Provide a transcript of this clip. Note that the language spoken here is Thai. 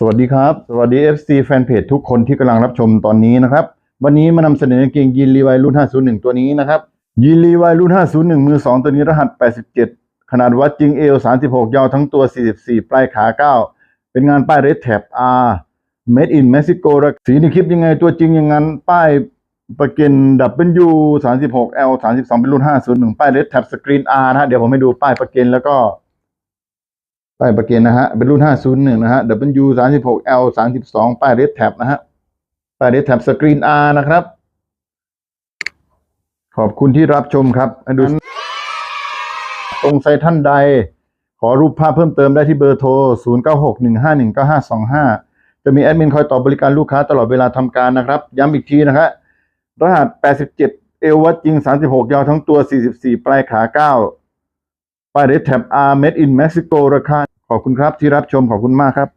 สวัสดีครับ สวัสดี FC แฟนเพจทุกคนที่กำลังรับชมตอนนี้นะครับ วันนี้มานำเสนอกางเกงยีนรีไวรุ่น 501 ตัวนี้นะครับยีนรีไวรุ่น 501 มือ 2 ตัวนี้รหัส 87 ขนาดวัดจริงเอว 36 ยาวทั้งตัว 44 ปลายขา 9 เป็นงานป้ายเรดแท็บ R Made in Mexico รักสีในคลิปยังไงตัวจริงอย่างนั้นป้ายประกัน W 36 L 32 เป็นรุ่น 501 ป้ายเรดแท็บสกรีน R นะฮะเดี๋ยวผมให้ดูป้ายประกันแล้วก็ ป้ายประเกณนะฮะ เป็นรุ่น 501 นะฮะ W 36 L 32 ป้าย Red Tab นะฮะ ป้าย Red Tab สกรีน R นะครับ ขอบคุณที่รับชมครับดูตรงใจท่านใด ขอรูปภาพเพิ่มเติมได้ที่เบอร์โทร 0961519525 จะมีแอดมินคอยตอบบริการลูกค้าตลอดเวลาทำการนะครับ ย้ำอีกทีนะครับรหัส 87 เอววัดจริง 36 ยาวทั้งตัว 44 ปลายขา 9ป้ายเรดแท็บ R Made in Mexico ราคา ขอบคุณครับที่รับชมขอบคุณมากครับ